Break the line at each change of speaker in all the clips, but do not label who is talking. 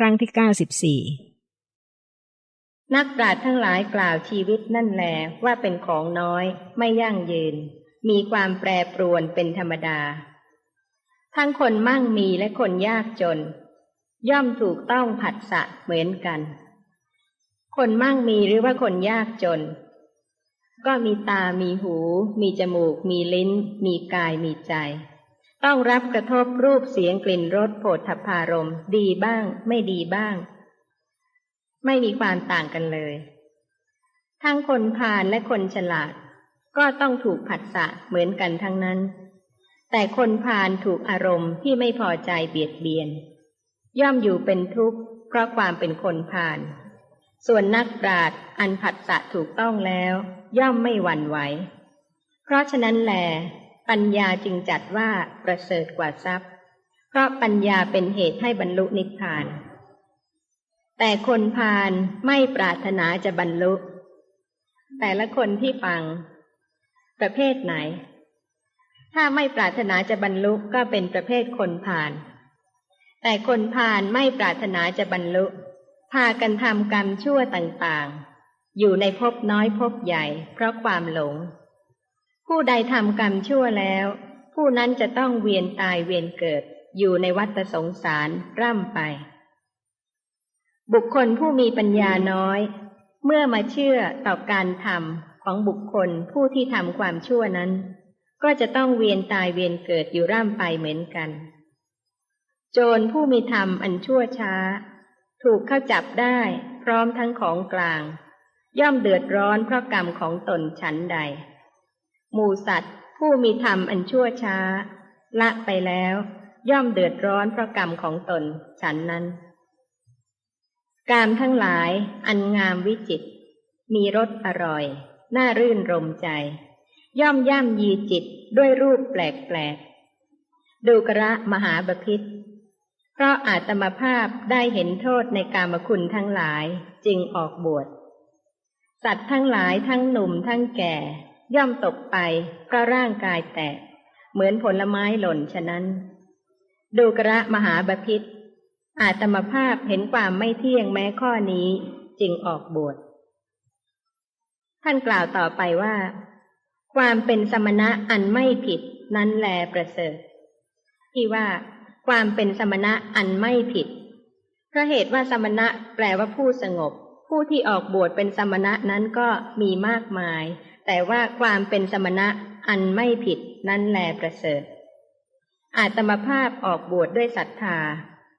ครั้งที่เก้าสิบสี่
นักปราชญ์ทั้งหลายกล่าวชีวิตนั่นแหลว่าเป็นของน้อย ไม่ยั่งยืน มีความแปรปรวนเป็นธรรมดา ทั้งคนมั่งมีและคนยากจน ย่อมถูกต้องผัดสะเหมือนกัน คนมั่งมีหรือว่าคนยากจน ก็มีตามีหู มีจมูก มีลิ้น มีกายมีใจ ต้องรับกระทบรูปเสียงกลิ่นรสโผฏฐพารมดีบ้าง ไม่ดีบ้าง ไม่มีความต่างกันเลย ทั้งคนพาลและคนฉลาด ก็ต้องถูกผัสสะเหมือนกันทั้งนั้น แต่คนพาลถูกอารมณ์ที่ไม่พอใจเบียดเบียน ย่อมอยู่เป็นทุกข์เพราะความเป็นคนพาลส่วนนักปราชญ์อันผัสสะถูกต้องแล้ว ย่อมไม่หวั่นไหว เพราะฉะนั้นแหล ปัญญาจึงจัดว่าประเสริฐกว่าทรัพย์ เพราะปัญญาเป็นเหตุให้บรรลุนิพพาน แต่คนพาลไม่ปรารถนาจะบรรลุ แต่ละคนที่ฟัง ประเภทไหน ถ้าไม่ปรารถนาจะบรรลุก็เป็นประเภทคนพาลแต่คนพาลไม่ปรารถนาจะบรรลุ พากันทำกรรมชั่วต่างๆ อยู่ในภพน้อยภพใหญ่ เพราะความหลง ผู้ใดทำกรรมชั่วแล้ว ผู้นั้นจะต้องเวียนตายเวียนเกิด อยู่ในวัฏสงสารร่ำไป บุคคลผู้มีปัญญาน้อย เมื่อมาเชื่อต่อการทำของบุคคลผู้ที่ทำความชั่วนั้น ก็จะต้องเวียนตายเวียนเกิดอยู่ร่ำไปเหมือนกัน โจรผู้มีธรรมอันชั่วช้า ถูกเข้าจับได้พร้อมทั้งของกลาง ย่อมเดือดร้อนเพราะกรรมของตนฉันใด หมูสัตว์ ผู้มีธรรมอันชั่วช้า ละไปแล้ว ย่อมเดือดร้อนเพราะกรรมของตนฉันนั้น กามทั้งหลายอันงามวิจิต มีรสอร่อย น่ารื่นรมใจ ย่อมย่ำยีจิตด้วยรูปแปลกๆดูกระมหาบพิษเพราะอาตมาภาพได้เห็นโทษในกามคุณทั้งหลายจึงออกบวช สัตว์ทั้งหลายทั้งหนุ่มทั้งแก่ ย่อมตกไปเพราะร่างกายแตก เหมือนผลไม้หล่นฉะนั้น ดูกระมหาบพิษอาตมภาพเห็นความไม่เที่ยงแม้ข้อนี้จึงออกบวชท่านกล่าวต่อไปว่า ความเป็นสมณะอันไม่ผิดนั้นแลประเสริฐ ที่ว่า ความเป็นสมณะอันไม่ผิดเพราะเหตุว่าสมณะแปลว่าผู้สงบ ผู้ที่ออกบวชเป็นสมณะนั้นก็มีมากมาย แต่ว่าความเป็นสมณะอันไม่ผิดนั้นแลประเสริฐ อาตมาภาพออกบวชดด้วยศรัทธา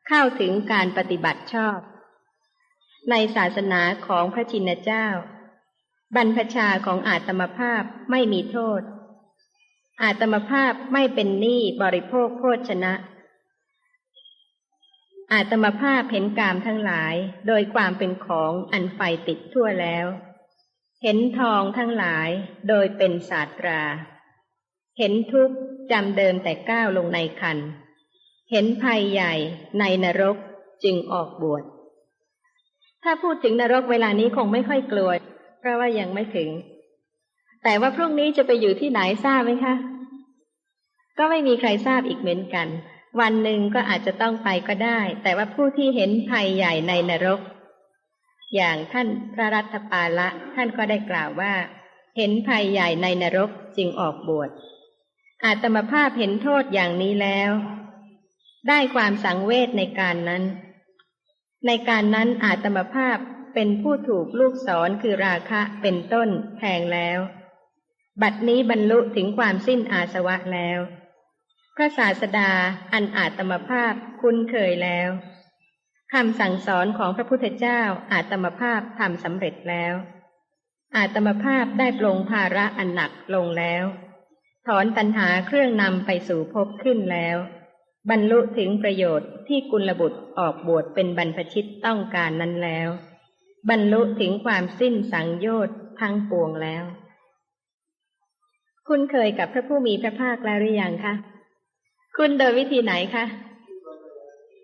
เข้าถึงการปฏิบัติชอบ ในศาสนาของพระชินเจ้า บรรพชาของอาตมาภาพไม่มีโทษ อาตมาภาพไม่เป็นหนี้บริโภคโภชนะ อาตมาภาพเห็นกามทั้งหลายโดยความเป็นของอันไฟติดทั่วแล้ว เห็นทองทั้งหลายโดยเป็นศาสตรา เห็นทุกจำเดิมแต่ก้าวลงในคัน เห็นภัยใหญ่ในนรกจึงออกบวช ถ้าพูดถึงนรกเวลานี้คงไม่ค่อยกลัว เพราะว่ายังไม่ถึง แต่ว่าพรุ่งนี้จะไปอยู่ที่ไหนทราบไหมคะ ก็ไม่มีใครทราบอีกเหมือนกัน วันหนึ่งก็อาจจะต้องไปก็ได้ แต่ว่าผู้ที่เห็นภัยใหญ่ในนรก อย่างท่านพระรัตปาละท่านก็ได้กล่าวว่า เห็นภัยใหญ่ในนรกจึงออกบวชอาตมภาพเห็นโทษอย่างนี้แล้ว ได้ความสังเวชในการนั้น ในการนั้นอาตมภาพเป็นผู้ถูกลูกสอนคือราคะเป็นต้นแทงแล้ว บัดนี้บรรลุถึงความสิ้นอาสวะแล้ว พระศาสดาอันอาตมภาพคุ้นเคยแล้ว คำสั่งสอนของพระพุทธเจ้าอาตมภาพทำสำเร็จแล้ว อาตมภาพได้ปลงภาระอันหนักลงแล้ว ถอนตัณหาเครื่องนำไปสู่ภพขึ้นแล้ว บรรลุถึงประโยชน์ที่กุลบุตรออกบวชเป็นบรรพชิตต้องการนั้นแล้ว บรรลุถึงความสิ้นสังโยชน์ทั้งปวงแล้ว คุณเคยกับพระผู้มีพระภาคแล้วหรือยังคะ คุณโดยวิธีไหนคะ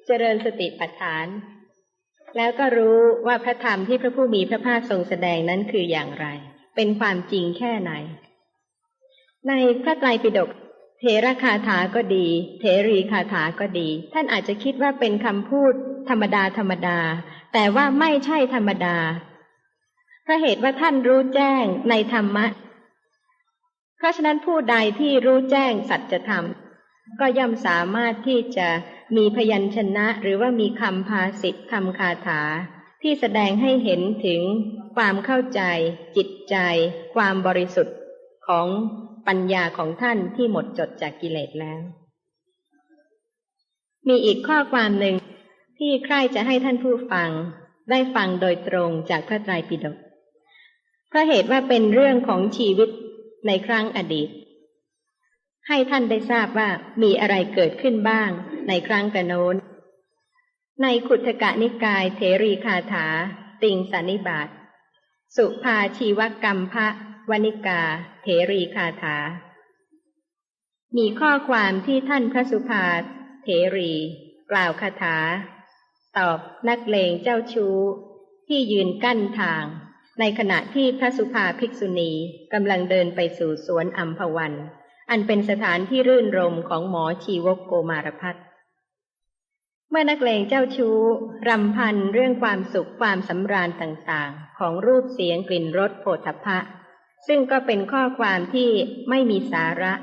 เจริญสติปัฏฐาน แล้วก็รู้ว่าพระธรรมที่พระผู้มีพระภาคทรงแสดงนั้นคืออย่างไร เป็นความจริงแค่ไหน ในพระไตรปิฎกเทเทระคาถาก็ดี เทรีคาถาก็ดี ท่านอาจจะคิดว่าเป็นคำพูดธรรมดาธรรมดา แต่ว่าไม่ใช่ธรรมดาเพราะเหตุว่าท่านรู้แจ้งในธรรมะ เพราะฉะนั้นผู้ใดที่รู้แจ้งสัจธรรม ก็ย่อมสามารถที่จะมีพยัญชนะหรือว่ามีคำภาสิทคำคาถา ที่แสดงให้เห็นถึงความเข้าใจ จิตใจ ความบริสุทธิ์ของปัญญาของท่านที่หมดจดจากกิเลสแล้ว มีอีกข้อความหนึ่งที่ใครจะให้ท่านผู้ฟังได้ฟังโดยตรงจากพระไตรปิฎกเพราะเหตุว่าเป็นเรื่องของชีวิตในครั้งอดีต ให้ท่านได้ทราบว่ามีอะไรเกิดขึ้นบ้างในครั้งกระโน้น ในขุทกะนิกายเทรีคาถา ติงสันนิบาต สุภาชีวกรรมพระวนิกาเทรีคาถา มีข้อความที่ท่านพระสุภาเทรี กล่าวคาถา ตอบนักเลงเจ้าชู้ ที่ยืนกั้นทาง ในขณะที่พระสุภาภิกษุณีกำลังเดินไปสู่สวนอัมพวัน อันเป็นสถานที่รื่นรมของหมอชีวกโกมารพัฒเมื่อนักเลงเจ้าชู้รำพันเรื่องความสุขความสำราญต่างๆ ของรูปเสียงกลิ่นรสโผฏฐะซึ่งก็เป็นข้อความที่ไม่มีสาระ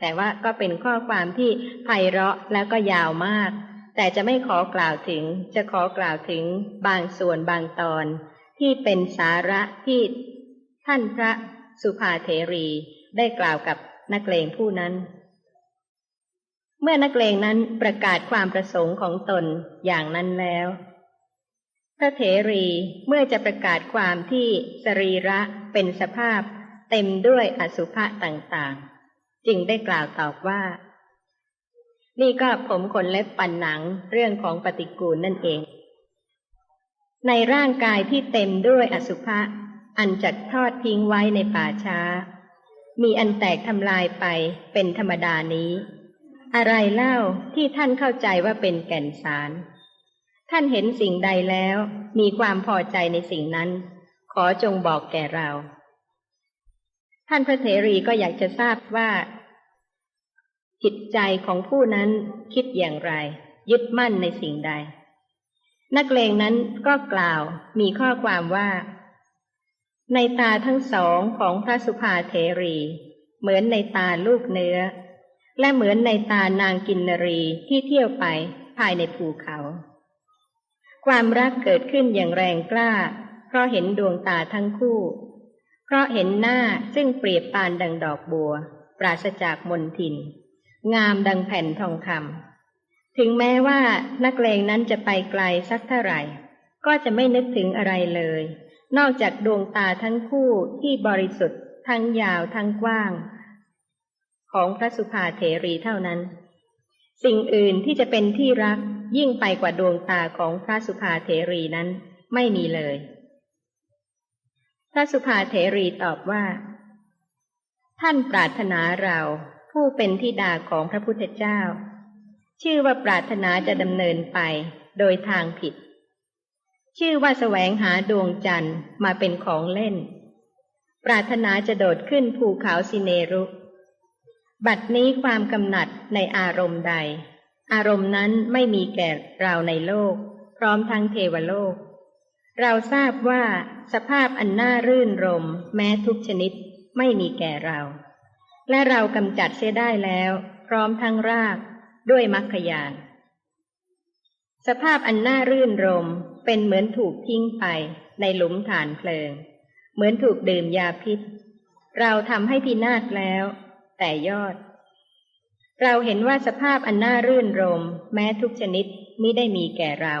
แต่ว่าก็เป็นข้อความที่ไพเราะแล้วก็ยาวมาก แต่จะไม่ขอกล่าวถึง จะขอกล่าวถึงบางส่วนบางตอน ที่เป็นสาระที่ท่านพระสุภาเทรีได้กล่าวกับ นักเลงผู้นั้น เมื่อนักเลงนั้นประกาศความประสงค์ของตนอย่างนั้นแล้วพระเถรีเมื่อจะประกาศความที่สรีระเป็นสภาพเต็มด้วยอสุภะต่างๆ จึงได้กล่าวตอบว่า นี่ก็ผมขนเล็บปันหนังเรื่องของปฏิกูลนั่นเอง ในร่างกายที่เต็มด้วยอสุภะอันจัดทอดทิ้งไว้ในป่าช้า มีอันแตกทำลายไปเป็นธรรมดานี้ อะไรเล่าที่ท่านเข้าใจว่าเป็นแก่นสาร ท่านเห็นสิ่งใดแล้ว มีความพอใจในสิ่งนั้น ขอจงบอกแก่เรา ท่านพระเถรีก็อยากจะทราบว่า จิตใจของผู้นั้นคิดอย่างไร ยึดมั่นในสิ่งใด นักเลงนั้นก็กล่าวมีข้อความว่า ในตาทั้งสองของพระสุภาเถรี เหมือนในตาลูกเนื้อ และเหมือนในตานางกินนรีที่เที่ยวไปภายในภูเขา ความรักเกิดขึ้นอย่างแรงกล้า เพราะเห็นดวงตาทั้งคู่ เพราะเห็นหน้าซึ่งเปรียบปานดังดอกบัว ปราศจากมนทิน งามดังแผ่นทองคำถึงแม้ว่านักเลงนั้นจะไปไกลสักเท่าไหร่ ก็จะไม่นึกถึงอะไรเลย นอกจากดวงตาทั้งคู่ที่บริสุทธิ์ทั้งยาวทั้งกว้าง ของพระสุภาเถรีเท่านั้น สิ่งอื่นที่จะเป็นที่รักยิ่งไปกว่าดวงตาของพระสุภาเถรีนั้นไม่มีเลย พระสุภาเถรีตอบว่า ท่านปรารถนาเราผู้เป็นทิดาของพระพุทธเจ้า ชื่อว่าปรารถนาจะดำเนินไปโดยทางผิด ชื่อว่าแสวงหาดวงจันทร์มาเป็นของเล่น ปรารถนาจะโดดขึ้นภูเขาสิเนรุ บัดนี้ความกำหนัดในอารมณ์ใด อารมณ์นั้นไม่มีแก่เราในโลก พร้อมทั้งเทวโลก เราทราบว่าสภาพอันน่ารื่นรม แม้ทุกชนิดไม่มีแก่เรา และเรากำจัดเสียได้แล้ว พร้อมทั้งรากด้วยมรรคยาน สภาพอันน่ารื่นรมเป็นเหมือนถูกทิ้งไปในหลุมฐานเพลิง เหมือนถูกดื่มยาพิษ เราทำให้พินาศแล้ว แต่ยอด เราเห็นว่าสภาพอันน่ารื่นรม แม้ทุกชนิดมิได้มีแก่เรา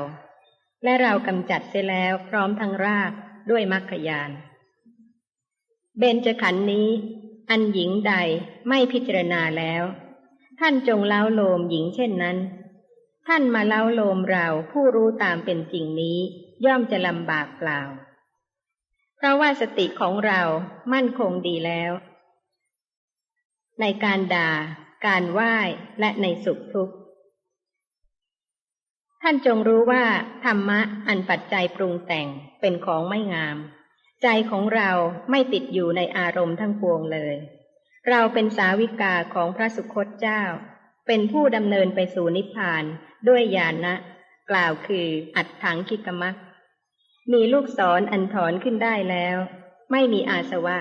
และเรากำจัดเสียแล้วพร้อมทั้งรากด้วยมรรคยาน เบญจขันธ์นี้ อันหญิงใดไม่พิจารณาแล้ว ท่านจงเล้าโลมหญิงเช่นนั้น ท่านมาเล้าโลมเราผู้รู้ตามเป็นจริงนี้ ย่อมจะลำบากเปล่า เพราะว่าสติของเรามั่นคงดีแล้ว ในการด่า การไหว้และในสุขทุกข์ ท่านจงรู้ว่า ธรรมะอันปัจจัยปรุงแต่งเป็นของไม่งาม ใจของเราไม่ติดอยู่ในอารมณ์ทั้งปวงเลย เราเป็นสาวิกาของพระสุคตเจ้า เป็นผู้ดำเนินไปสู่นิพพานด้วยญาณนะ กล่าวคืออัดถังคิกมักมีลูกศรออันถอนขึ้นได้แล้ว ไม่มีอาสวะ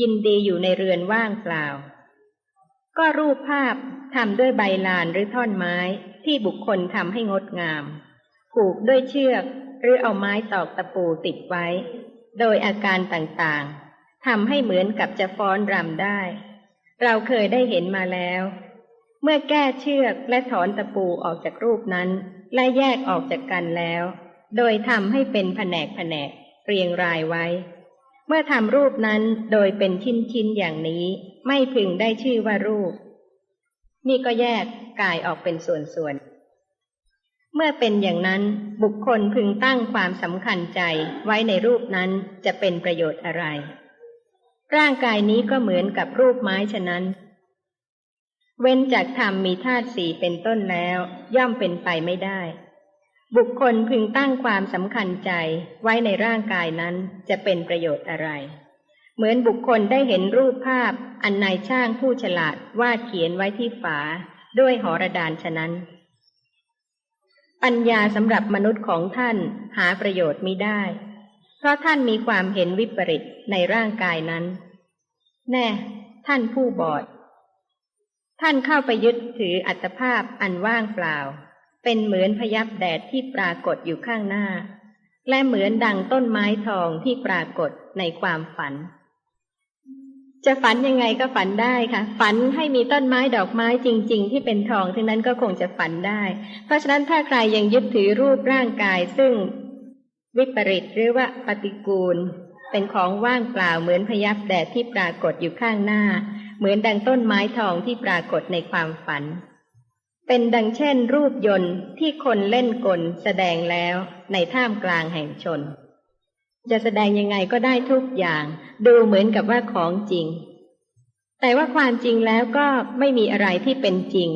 ยินดีอยู่ในเรือนว่างเปล่า ก็รูปภาพทำด้วยใบลานหรือท่อนไม้ที่บุคคลทำให้งดงาม ผูกด้วยเชือกหรือเอาไม้ตอกตะปูติดไว้ โดยอาการต่างๆทำให้เหมือนกับจะฟ้อนรำได้ เราเคยได้เห็นมาแล้ว เมื่อแก้เชือกและถอนตะปูออกจากรูปนั้น และแยกออกจากกันแล้ว โดยทำให้เป็นแผนกแผนกเรียงรายไว้ เมื่อทำรูปนั้นโดยเป็นชิ้นๆอย่างนี้ ไม่พึงได้ชื่อว่ารูป นี่ก็แยกกายออกเป็นส่วนๆ เมื่อเป็นอย่างนั้นบุคคลพึงตั้งความสำคัญใจไว้ในรูปนั้นจะเป็นประโยชน์อะไร ร่างกายนี้ก็เหมือนกับรูปไม้ฉะนั้น เว้นจากธรรมมีธาตุสี่เป็นต้นแล้ว ย่อมเป็นไปไม่ได้ บุคคลพึงตั้งความสำคัญใจไว้ในร่างกายนั้นจะเป็นประโยชน์อะไร เหมือนบุคคลได้เห็นรูปภาพอันนายช่างผู้ฉลาดวาดเขียนไว้ที่ฝาด้วยหอระดานฉะนั้น ปัญญาสำหรับมนุษย์ของท่านหาประโยชน์มิได้ เพราะท่านมีความเห็นวิปริตในร่างกายนั้น แน่ ท่านผู้บอด ท่านเข้าไปยึดถืออัตภาพอันว่างเปล่า เป็นเหมือนพยับแดดที่ปรากฏอยู่ข้างหน้า และเหมือนดังต้นไม้ทองที่ปรากฏในความฝัน จะฝันยังไงก็ฝันได้ค่ะ ฝันให้มีต้นไม้ดอกไม้จริง ๆ ที่เป็นทองทั้งนั้นก็คงจะฝันได้ เพราะฉะนั้นถ้าใครยังยึดถือรูปร่างกายซึ่งวิปริตหรือว่าปฏิกูล เป็นของว่างเปล่าเหมือนพยับแดดที่ปรากฏอยู่ข้างหน้า เหมือนดังต้นไม้ทองที่ปรากฏในความฝัน เป็นดังเช่นรูปยนต์ที่คนเล่นกลแสดงแล้วในท่ามกลางแห่งชน จะแสดงยังไงก็ได้ทุกอย่าง ดูเหมือนกับว่าของจริง แต่ว่าความจริงแล้วก็ไม่มีอะไรที่เป็นจริง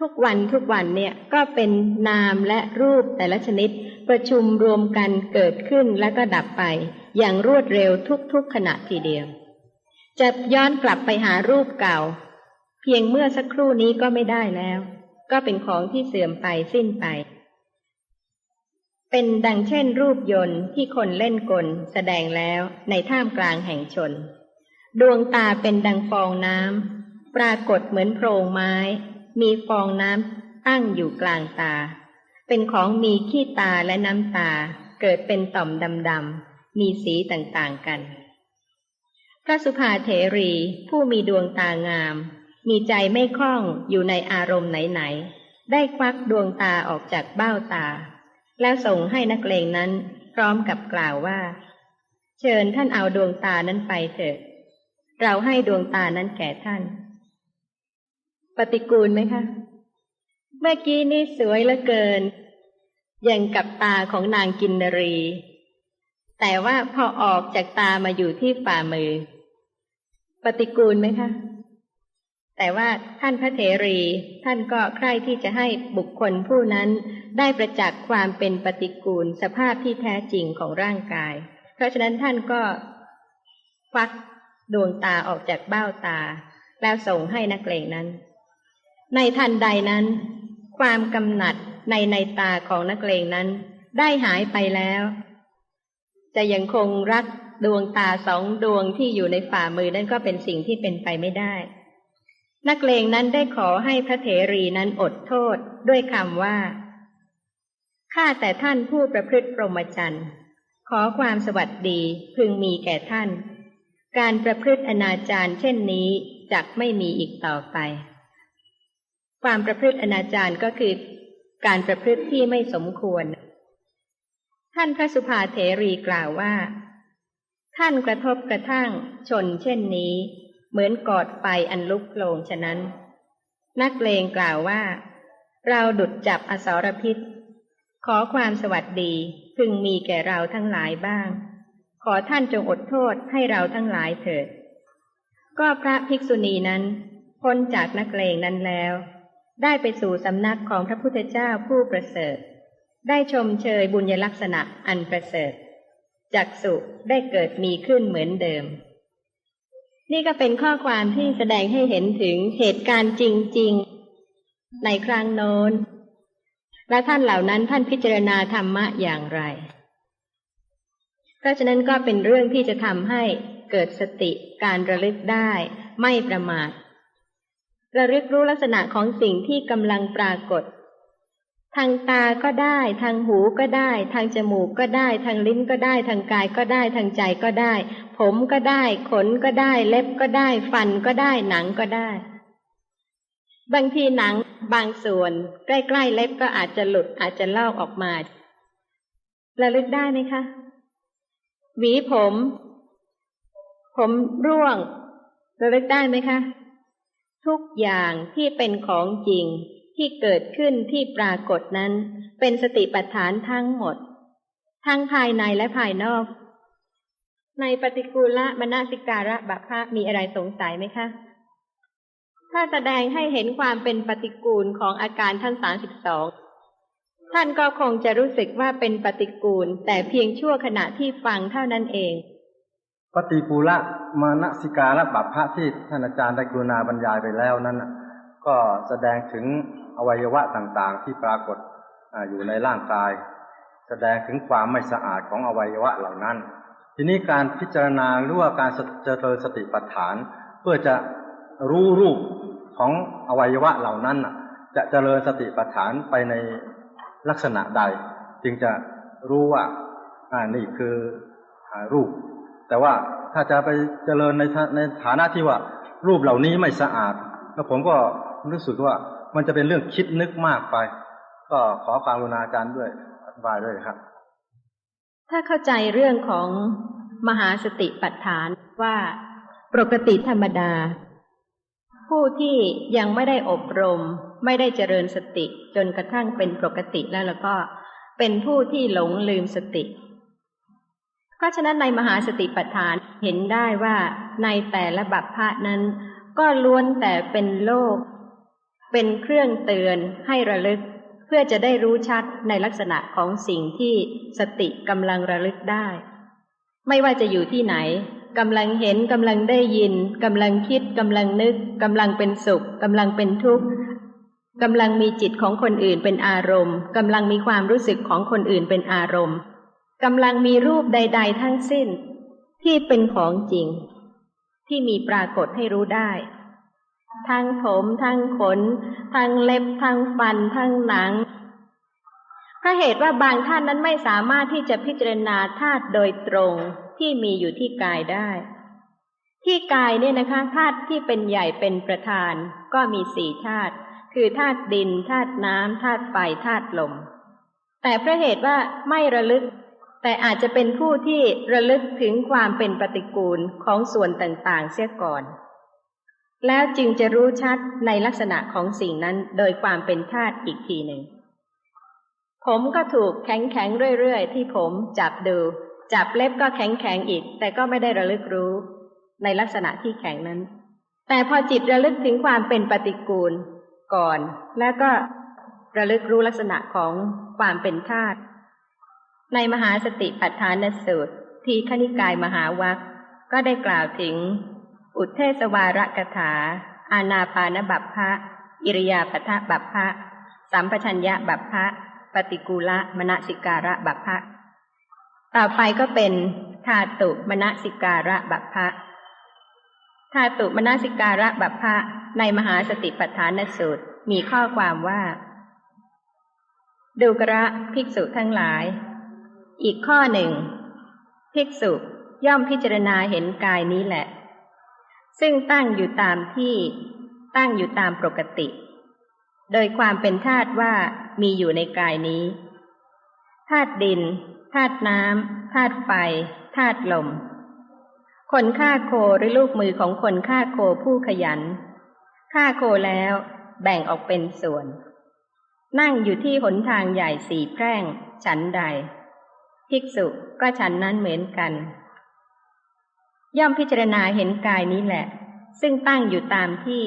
ทุกวันทุกวันเนี่ยก็เป็นนามและรูปแต่ละชนิดประชุมรวมกันเกิดขึ้นแล้วก็ดับไป อย่างรวดเร็วทุกๆขณะทีเดียว จะย้อนกลับไปหารูปเก่า เพียงเมื่อสักครู่นี้ก็ไม่ได้แล้ว ก็เป็นของที่เสื่อมไปสิ้นไป เป็นดังเช่นรูปยนต์ที่คนเล่นกลแสดงแล้วในท่ามกลางแห่งชน ดวงตาเป็นดังฟองน้ำปรากฏเหมือนโพรงไม้ มีฟองน้ำตั้งอยู่กลางตา เป็นของมีขี้ตาและน้ำตาเกิดเป็นต่อมดำๆมีสีต่างๆกัน พระสุภาเถรี ผู้มีดวงตางาม มีใจไม่คล่องอยู่ในอารมณ์ไหนๆ ได้ควักดวงตาออกจากเบ้าตา แล้วส่งให้นักเลงนั้นพร้อมกับกล่าวว่า เชิญท่านเอาดวงตานั้นไปเถิดเราให้ดวงตานั้นแก่ท่าน ปฏิกูลไหมคะ เมื่อกี้นี่สวยเหลือเกินอย่างกับตาของนางกินนรี แต่ว่าพอออกจากตามาอยู่ที่ฝ่ามือ ปฏิกูลไหมคะ แต่ว่าท่านพระเถรี ท่านก็ใคร่ที่จะให้บุคคลผู้นั้น ได้ประจักษ์ความเป็นปฏิกูลสภาพที่แท้จริงของร่างกาย เพราะฉะนั้นท่านก็ควักดวงตาออกจากเบ้าตา แล้วส่งให้นักเลงนั้น ในทันใดนั้น ความกำหนัดในในตาของนักเลงนั้น ได้หายไปแล้ว จะยังคงรัก ดวงตาสองดวงที่อยู่ในฝ่ามือนั่นก็เป็นสิ่งที่เป็นไปไม่ได้ นักเลงนั้นได้ขอให้พระเถรีนั้นอดโทษด้วยคำว่า ข้าแต่ท่านผู้ประพฤติพรหมจรรย์ ขอความสวัสดีพึงมีแก่ท่าน การประพฤติอนาจารเช่นนี้จักไม่มีอีกต่อไป ความประพฤติอนาจารก็คือ การประพฤติที่ไม่สมควร ท่านพระสุภาเถรีกล่าวว่า ท่านกระทบกระทั่งชนเช่นนี้ เหมือนกอดไฟอันลุกโลงฉะนั้น นักเลงกล่าวว่า เราดุดจับอสรพิษ ขอความสวัสดีพึงมีแก่เราทั้งหลายบ้าง ขอท่านจงอดโทษให้เราทั้งหลายเถิด ก็พระภิกษุณีนั้น พ้นจากนักเลงนั้นแล้ว ได้ไปสู่สำนักของพระพุทธเจ้าผู้ประเสริฐ ได้ชมเชยบุญยลักษณะอันประเสริฐ จักสุได้เกิดมีขึ้นเหมือนเดิม นี่ก็เป็นข้อความที่แสดงให้เห็นถึงเหตุการณ์จริง ๆ ในครั้งโน้น และท่านเหล่านั้นท่านพิจารณาธรรมะอย่างไร เพราะฉะนั้นก็เป็นเรื่องที่จะทำให้เกิดสติการระลึกได้ไม่ประมาทระลึกรู้ลักษณะของสิ่งที่กำลังปรากฏ ทางตาก็ได้ ทางหูก็ได้ ทางจมูกก็ได้ ทางลิ้นก็ได้ ทางกายก็ได้ ทางใจก็ได้ ผมก็ได้ ขนก็ได้ เล็บก็ได้ ฟันก็ได้ หนังก็ได้ บางทีหนังบางส่วน ใกล้ๆเล็บก็อาจจะหลุดอาจจะลอกออกมาระลึกได้ไหมคะ หวีผม ผมร่วงระลึกได้ไหมคะ ทุกอย่างที่เป็นของจริง ที่เกิดขึ้นที่ปรากฏนั้น เป็นสติปัฏฐานทั้งหมด ทั้งภายในและภายนอก ในปฏิกูลมนสิการะบัพพะมีอะไรสงสัยไหมคะ ถ้าแสดงให้เห็นความเป็นปฏิกูลของอาการทั้งสามสิบสองท่านก็คงจะรู้สึกว่าเป็นปฏิกูล แต่เพียงชั่วขณะที่ฟังเท่านั้นเอง
ปฏิกูละมานสิการะบัพพะที่ท่านอาจารย์ได้กรุณาบรรยายไปแล้วนั้นก็แสดงถึง อวัยวะต่างๆ ที่ปรากฏออยู่ในร่างกาย แสดงถึงความไม่สะอาดของอวัยวะเหล่านั้น ทีนี้การพิจารณาหรือว่าการเจริญสติปัฏฐาน เพื่อจะรู้รูปของอวัยวะเหล่านั้นจะเจริญสติปัฏฐานไปในลักษณะใด จึงจะรู้ว่าอ่านี่คือรูป แต่ว่าถ้าจะไปเจริญในในฐานะที่ว่ารูปเหล่านี้ไม่สะอาด แล้วผมก็รู้สึกว่า มันจะเป็นเรื่องคิดนึกมากไป ก็ขอความรุณาอาจารย์ด้วยอธิบายด้วยครับ
ถ้าเข้าใจเรื่องของมหาสติปัฏฐานว่าปกติธรรมดา ผู้ที่ยังไม่ได้อบรม ไม่ได้เจริญสติจนกระทั่งเป็นปกติแล้วแล้วก็เป็นผู้ที่หลงลืมสติ เพราะฉะนั้นในมหาสติปัฏฐานเห็นได้ว่าในแต่ละบัพพะนั้น ก็ล้วนแต่เป็นโลก เป็นเครื่องเตือนให้ระลึก เพื่อจะได้รู้ชัดในลักษณะของสิ่งที่สติกำลังระลึกได้ ไม่ว่าจะอยู่ที่ไหนกำลังเห็นกำลังได้ยินกำลังคิดกำลังนึกกำลังเป็นสุขกำลังเป็นทุกข์กำลังมีจิตของคนอื่นเป็นอารมณ์กำลังมีความรู้สึกของคนอื่นเป็นอารมณ์กำลังมีรูปใด ๆ ทั้งสิ้น ที่เป็นของจริง ที่มีปรากฏให้รู้ได้ ทั้งผมทั้งขน ทั้งเล็บทั้งฟัน ทั้งหนังพราะเหตุว่าบางท่านนั้นไม่สามารถที่จะพิจารณาธาตุโดยตรงที่มีอยู่ที่กายได้ ที่กายเนี่ยนะคะธาตุที่เป็นใหญ่เป็นประธาน ก็มีสี่ธาตุคือธาตุดินธาตุน้ำธาตุไฟธาตุลม แต่เพราะเหตุว่าไม่ระลึก แต่อาจจะเป็นผู้ที่ระลึกถึงความเป็นปฏิกูลของส่วนต่างๆเสียก่อน แล้วจึงจะรู้ชัดในลักษณะของสิ่งนั้นโดยความเป็นธาตุอีกทีหนึ่ง ผมก็ถูกแข็งแข็งเรื่อยๆ ที่ผมจับดู จับเล็บก็แข็งแข็งอีก แต่ก็ไม่ได้ระลึกรู้ ในลักษณะที่แข็งนั้น แต่พอจิตระลึกถึงความเป็นปฏิกูลก่อน แล้วก็ระลึกรู้ลักษณะของความเป็นธาตุในมหาสติปัฏฐานสูตร ทีขณิกายมหาวัคก็ได้กล่าวถึง อุเทสวาระกถา อานาปานบัพพะ อิริยาปทะบัพพะ สัมปชัญญะบัพพะ ปฏิกูละมณสิการะบัพพะ ต่อไปก็เป็นธาตุมณสิการะบัพพะธาตุมณสิการะบัพพะ ในมหาสติปัฏฐานสูตรมีข้อความว่า ดูกระภิกษุทั้งหลาย อีกข้อหนึ่ง ภิกษุย่อมพิจารณาเห็นกายนี้แหละ ซึ่งตั้งอยู่ตามที่ตั้งอยู่ตามปกติ โดยความเป็นธาตุว่ามีอยู่ในกายนี้ ธาตุดิน ธาตุน้ำ ธาตุไฟ ธาตุลม คนฆ่าโคหรือลูกมือของคนฆ่าโคผู้ขยัน ฆ่าโคแล้วแบ่งออกเป็นส่วน นั่งอยู่ที่หนทางใหญ่สี่แพร่งฉันใด ภิกษุก็ฉันนั้นเหมือนกัน ย่อมพิจารณาเห็นกายนี้แหละ ซึ่งตั้งอยู่ตามที่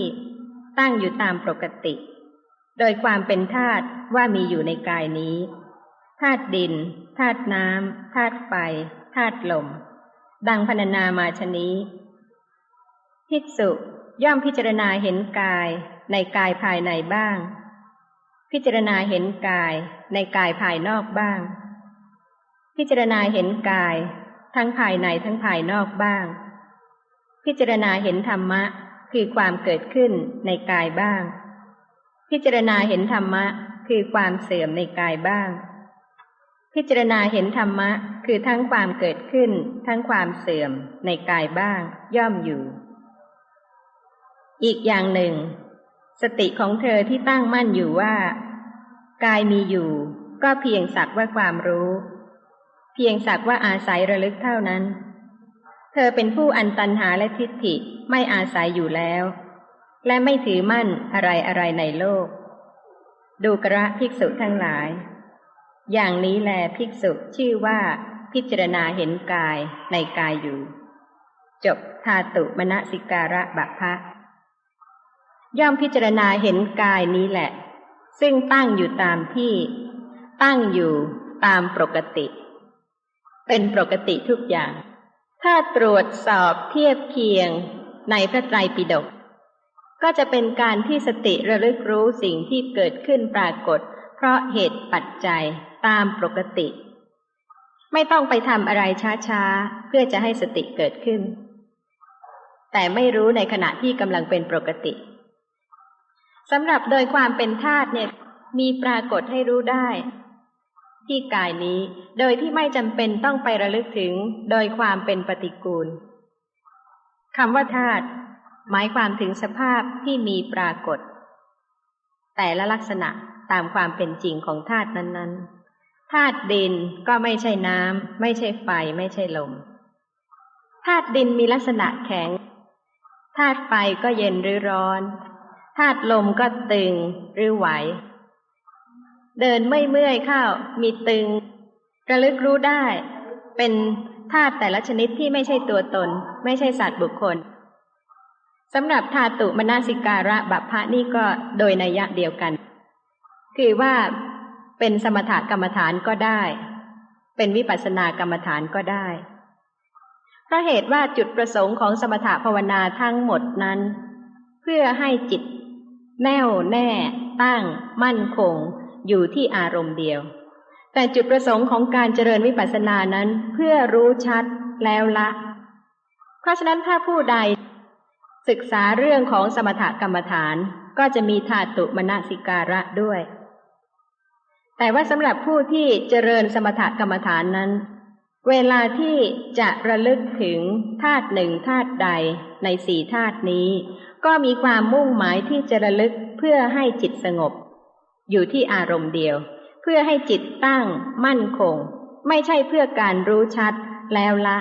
ตั้งอยู่ตามปกติ โดยความเป็นธาตุว่ามีอยู่ในกายนี้ธาตุดินธาตุน้ำธาตุไฟธาตุลม ดังพรรณนามาชนี้ภิกษุย่อมพิจารณาเห็นกายในกายภายในบ้าง พิจารณาเห็นกายในกายภายนอกบ้าง พิจารณาเห็นกาย ทั้งภายในทั้งภายนอกบ้าง พิจารณาเห็นธรรมะคือความเกิดขึ้นในกายบ้าง พิจารณาเห็นธรรมะคือความเสื่อมในกายบ้าง พิจารณาเห็นธรรมะคือทั้งความเกิดขึ้น ทั้งความเสื่อมในกายบ้าง ย่อมอยู่ อีกอย่างหนึ่ง สติของเธอที่ตั้งมั่นอยู่ว่า กายมีอยู่ ก็เพียงสักว่าความรู้ เพียงสักว่าอาศัยระลึกเท่านั้น เธอเป็นผู้อันตันหาและทิฏฐิไม่อาศัยอยู่แล้ว และไม่ถือมั่นอะไรอะไรในโลก ดูกระภิกษุทั้งหลาย อย่างนี้แลภิกษุชื่อว่าพิจารณาเห็นกายในกายอยู่ จบทาตุมณสิการะบัพพะย่อมพิจารณาเห็นกายนี้แหละ ซึ่งตั้งอยู่ตามที่ ตั้งอยู่ตามปกติ เป็นปกติทุกอย่าง ถ้าตรวจสอบเทียบเคียงในพระไตรปิฎกก็จะเป็นการที่สติระลึกรู้สิ่งที่เกิดขึ้นปรากฏ เพราะเหตุปัจจัยตามปกติ ไม่ต้องไปทำอะไรช้าๆ เพื่อจะให้สติเกิดขึ้น แต่ไม่รู้ในขณะที่กำลังเป็นปกติสำหรับโดยความเป็นธาตุเนี่ยมีปรากฏให้รู้ได้ ที่กายนี้ โดยที่ไม่จำเป็นต้องไประลึกถึงโดยความเป็นปฏิกูลคำว่าธาตุหมายความถึงสภาพที่มีปรากฏ แต่ละลักษณะตามความเป็นจริงของธาตุนั้นๆธาตุดินก็ไม่ใช่น้ำไม่ใช่ไฟไม่ใช่ลมธาตุดินมีลักษณะแข็งธาตุไฟก็เย็นหรือร้อนธาตุลมก็ตึงหรือไหว เดินไม่เมื่อยเข้ามีตึง ระลึกรู้ได้ เป็นธาตุแต่ละชนิดที่ไม่ใช่ตัวตน ไม่ใช่สัตว์บุคคลสำหรับธาตุมนาสิการะบัพพะนี่ก็โดยนัยยะเดียวกัน คือว่าเป็นสมถกรรมฐานก็ได้ เป็นวิปัสสนากรรมฐานก็ได้เพราะเหตุว่าจุดประสงค์ของสมถภาวนาทั้งหมดนั้น เพื่อให้จิต แน่วแน่ ตั้ง มั่นคง อยู่ที่อารมณ์เดียว แต่จุดประสงค์ของการเจริญวิปัสสนานั้นเพื่อรู้ชัดแล้วละ เพราะฉะนั้นถ้าผู้ใด ศึกษาเรื่องของสมถกรรมฐานก็จะมีธาตุมณสิการะด้วย แต่ว่าสำหรับผู้ที่เจริญสมถกรรมฐานนั้น เวลาที่จะระลึกถึงธาตุหนึ่งธาตุใดในสี่ธาตุนี้ ก็มีความมุ่งหมายที่จะระลึกเพื่อให้จิตสงบ อยู่ที่อารมณ์เดียว เพื่อให้จิตตั้งมั่นคง ไม่ใช่เพื่อการรู้ชัดแล้วละ